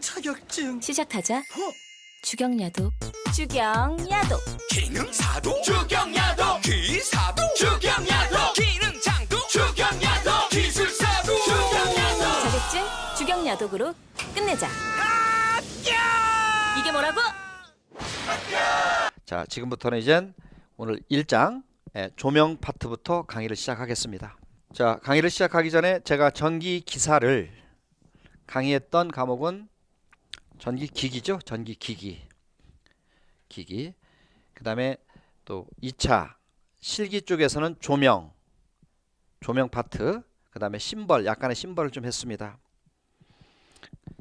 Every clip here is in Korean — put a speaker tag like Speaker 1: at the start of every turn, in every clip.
Speaker 1: 자격증
Speaker 2: 시작하자.
Speaker 1: 어?
Speaker 2: 주경야도. 주경야도.
Speaker 1: 기능사도 주경야도 기사도 주경야도 기능장도 주경야도 기술사도 주경야도
Speaker 2: 자격증 주경야독으로 끝내자. 이게 뭐라고?
Speaker 3: 자, 지금부터는 이젠 오늘 1장 예, 조명 파트부터 강의를 시작하겠습니다. 자, 강의를 시작하기 전에 제가 전기 기사를 강의했던 과목은 전기 기기죠. 전기 기기. 기기. 그다음에 또 2차 실기 쪽에서는 조명 조명 파트, 그다음에 심벌 약간의 심벌을 좀 했습니다.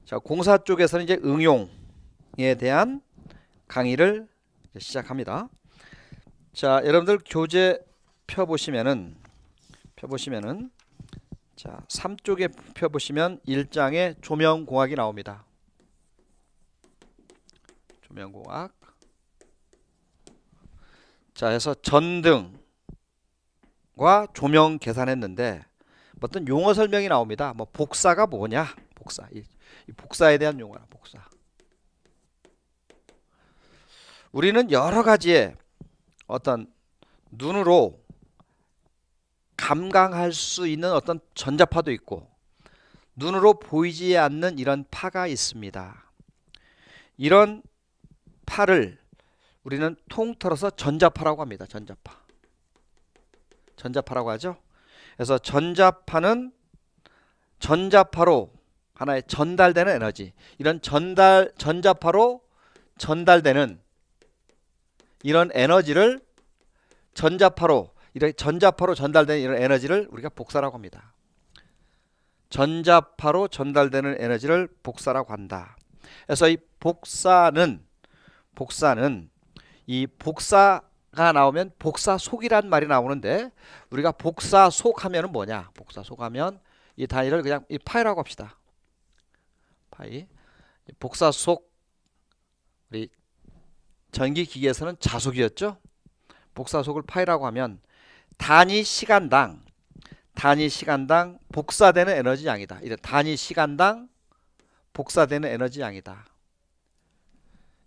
Speaker 3: 자, 공사 쪽에서는 이제 응용에 대한 강의를 시작합니다. 자, 여러분들 교재 펴 보시면은 펴 보시면은 자, 3쪽에 펴 보시면 1장에 조명 공학이 나옵니다. 조명 공학. 자, 해서 전등과 조명 계산했는데 어떤 용어 설명이 나옵니다. 뭐 복사가 뭐냐? 복사. 이, 이 복사에 대한 용어라. 복사. 우리는 여러 가지의 어떤 눈으로 감강할 수 있는 어떤 전자파도 있고 눈으로 보이지 않는 이런 파가 있습니다. 이런 파를 우리는 통틀어서 전자파라고 합니다. 전자파. 전자파라고 하죠. 그래서 전자파는 전자파로 하나의 전달되는 에너지. 이런 전달 전자파로 전달되는 이런 에너지를 전자파로 이렇게 전자파로 전달되는 이런 에너지를 우리가 복사라고 합니다. 전자파로 전달되는 에너지를 복사라고 한다. 그래서 이 복사는 복사는 이 복사가 나오면 복사 속이란 말이 나오는데 우리가 복사 속 하면은 뭐냐? 복사 속 하면 이 단위를 그냥 이 파이라고 합시다. 파이. 복사 속 우리 전기 기기에서는 자속이었죠. 복사 속을 파이라고 하면 단위 시간당 단위 시간당 복사되는 에너지 양이다. 이래 단위 시간당 복사되는 에너지 양이다.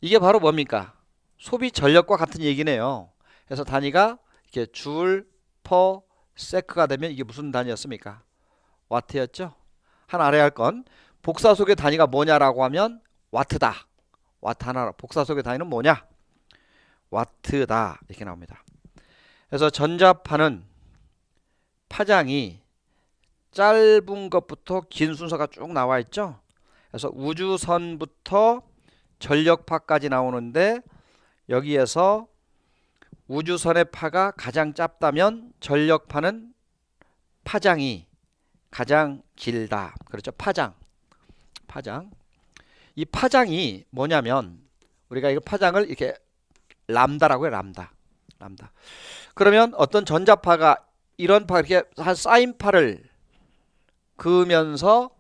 Speaker 3: 이게 바로 뭡니까? 소비 전력과 같은 얘기네요. 그래서 단위가 이렇게 줄, 퍼, 세크가 되면 이게 무슨 단위였습니까? 와트였죠. 한 아래 할 건 복사 속의 단위가 뭐냐라고 하면 와트다. 와트 하나 복사 속의 단위는 뭐냐? 와트다 이렇게 나옵니다. 그래서 전자파는 파장이 짧은 것부터 긴 순서가 쭉 나와 있죠. 그래서 우주선부터 전력파까지 나오는데 여기에서 우주선의 파가 가장 짧다면 전력파는 파장이 가장 길다. 그렇죠. 파장. 파장. 이 파장이 뭐냐면 우리가 이거 파장을 이렇게 람다라고 해요. 람다. 람다. 그러면 어떤 전자파가 이런 파 이렇게 한 쌓인 파를 그으면서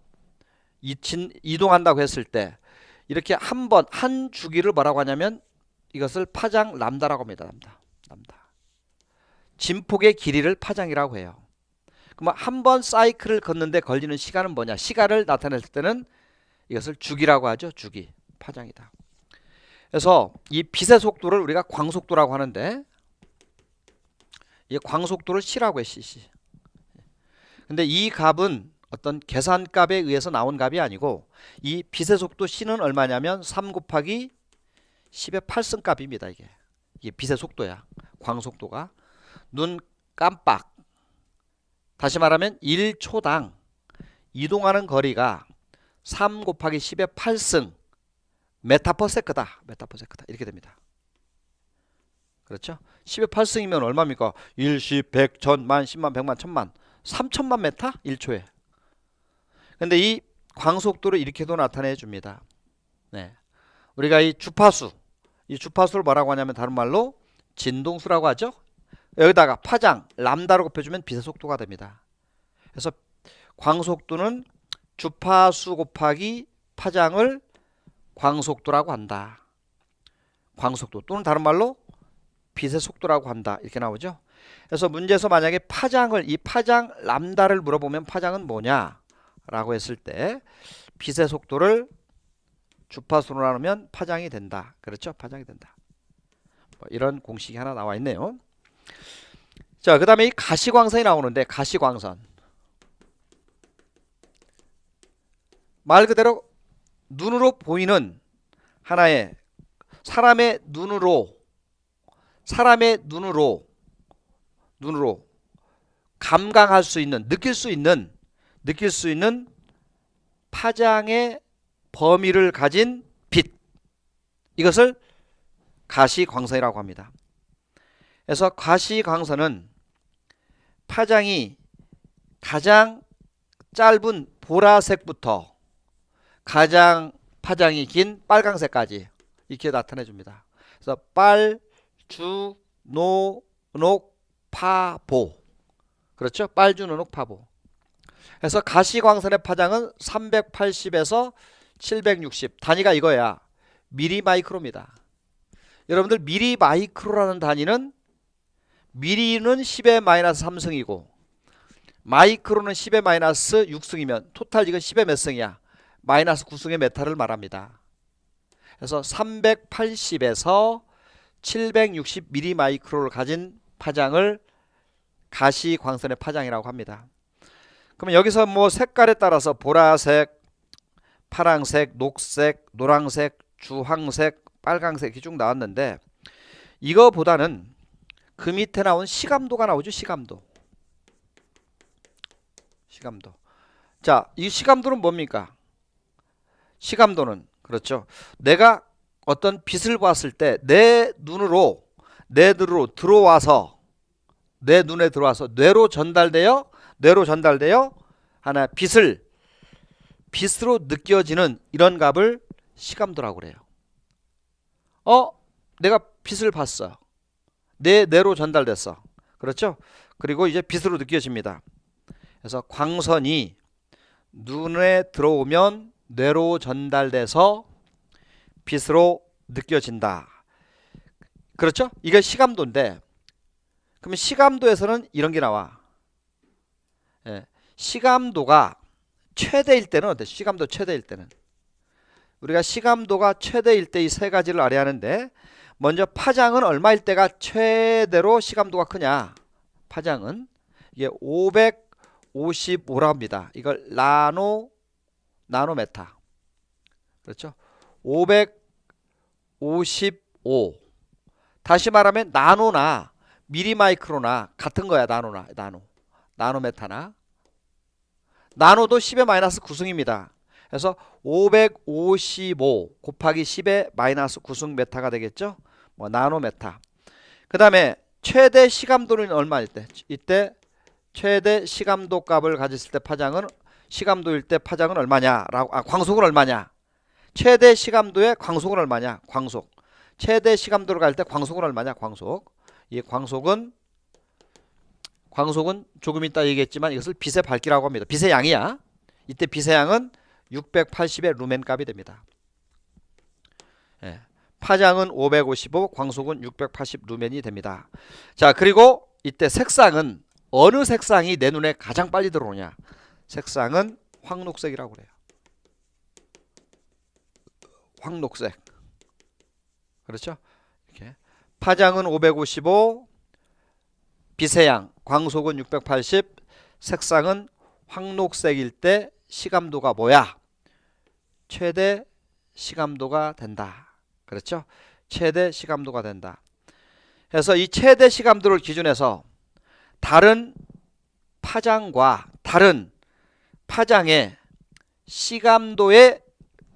Speaker 3: 이동한다고 했을 때 이렇게 한 번 한 주기를 뭐라고 하냐면 이것을 파장 람다라고 합니다. 람다. 람다. 진폭의 길이를 파장이라고 해요. 그러면 한 번 사이클을 걷는데 걸리는 시간은 뭐냐? 시간을 나타낼 때는 이것을 주기라고 하죠. 주기. 파장이다. 그래서 이 빛의 속도를 우리가 광속도라고 하는데 이 광속도를 C라고 해 CC. 근데 이 값은 어떤 계산값에 의해서 나온 값이 아니고 이 빛의 속도 C는 얼마냐면 3 곱하기 10의 8승 값입니다. 이게 이게 빛의 속도야. 광속도가 눈 깜빡 다시 말하면 1초당 이동하는 거리가 3 곱하기 10의 8승 메타퍼세크다. 메타퍼세크다. 이렇게 됩니다. 그렇죠? 10의 8승이면 얼마입니까? 1, 10, 100, 1000, 만, 10만, 100만, 1000만 3000만 메타 1초에 근데 이 광속도를 이렇게도 나타내 줍니다 네. 우리가 이 주파수 이 주파수를 뭐라고 하냐면 다른 말로 진동수라고 하죠 여기다가 파장 람다로 곱해주면 빛의 속도가 됩니다 그래서 광속도는 주파수 곱하기 파장을 광속도라고 한다 광속도 또는 다른 말로 빛의 속도라고 한다. 이렇게 나오죠. 그래서 문제에서 만약에 파장을 이 파장 람다를 물어보면 파장은 뭐냐? 라고 했을 때 빛의 속도를 주파수로 나누면 파장이 된다. 그렇죠? 파장이 된다. 뭐 이런 공식이 하나 나와 있네요. 자, 그 다음에 이 가시광선이 나오는데 가시광선 말 그대로 눈으로 보이는 하나의 사람의 눈으로 사람의 눈으로 눈으로 감강할 수 있는 느낄 수 있는 느낄 수 있는 파장의 범위를 가진 빛 이것을 가시광선이라고 합니다. 그래서 가시광선은 파장이 가장 짧은 보라색부터 가장 파장이 긴 빨강색까지 이렇게 나타내 줍니다. 그래서 빨, 주, 노, 녹, 파, 보. 그렇죠? 빨, 주, 노, 녹, 파, 보. 그래서 가시광선의 파장은 380에서 760 단위가 이거야. 미리 마이크로입니다. 여러분들 미리 마이크로라는 단위는 미리는 10의 마이너스 3승이고 마이크로는 10의 마이너스 6승이면 토탈 이건 10의 몇 승이야? 마이너스 9승의 메타를 말합니다. 그래서 380에서 760 미리 마이크로를 가진 파장을 가시광선의 파장이라고 합니다. 그러면 여기서 뭐 색깔에 따라서 보라색, 파랑색, 녹색, 노랑색, 주황색, 빨강색이 쭉 나왔는데 이거보다는 그 밑에 나온 시감도가 나오죠. 시감도. 시감도. 자, 이 시감도는 뭡니까? 시감도는 그렇죠. 내가 어떤 빛을 봤을 때 내 눈으로 내 눈으로 들어와서 내 눈에 들어와서 뇌로 전달되어 뇌로 전달되어 하나 빛을 빛으로 느껴지는 이런 값을 시감도라고 그래요. 어, 내가 빛을 봤어. 내 뇌로 전달됐어. 그렇죠? 그리고 이제 빛으로 느껴집니다. 그래서 광선이 눈에 들어오면 뇌로 전달돼서 빛으로 느껴진다. 그렇죠? 이게 시감도인데 그러면 시감도에서는 이런 게 나와. 예, 시감도가 최대일 때는 어때? 시감도 최대일 때는 우리가 시감도가 최대일 때 이 세 가지를 알아야 하는데 먼저 파장은 얼마일 때가 최대로 시감도가 크냐? 파장은 이게 555라 합니다. 이걸 나노 나노메타. 그렇죠? 555 다시 말하면 나노나 미리마이크로나 같은 거야. 나노나 나노. 나노메타나 나노도 10의 마이너스 9승입니다. 그래서 555 곱하기 10의 마이너스 9승 메타가 되겠죠? 뭐 나노메타. 그 다음에 최대 시감도는 얼마일 때? 이때 최대 시감도 값을 가졌을 때 파장은 시감도일 때 파장은 얼마냐라고 아 광속은 얼마냐? 최대 시감도의 광속은 얼마냐? 광속. 최대 시감도를 갈 때 광속은 얼마냐? 광속. 이 광속은 광속은 조금 이따 얘기했지만 이것을 빛의 밝기라고 합니다. 빛의 양이야. 이때 빛의 양은 680의 루멘 값이 됩니다. 예. 파장은 555, 광속은 680 루멘이 됩니다. 자, 그리고 이때 색상은 어느 색상이 내 눈에 가장 빨리 들어오냐? 색상은 황록색이라고 그래요. 황록색. 그렇죠? 이렇게. 파장은 555, 빛의 양, 광속은 680, 색상은 황록색일 때 시감도가 뭐야? 최대 시감도가 된다. 그렇죠? 최대 시감도가 된다. 그래서 이 최대 시감도를 기준해서 다른 파장과 다른 파장의 시감도의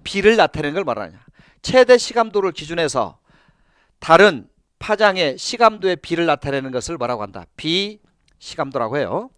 Speaker 3: 비를 나타내는 걸 말하냐. 최대 시감도를 기준해서 다른 파장의 시감도의 비를 나타내는 것을 뭐라고 한다? 비 시감도라고 해요.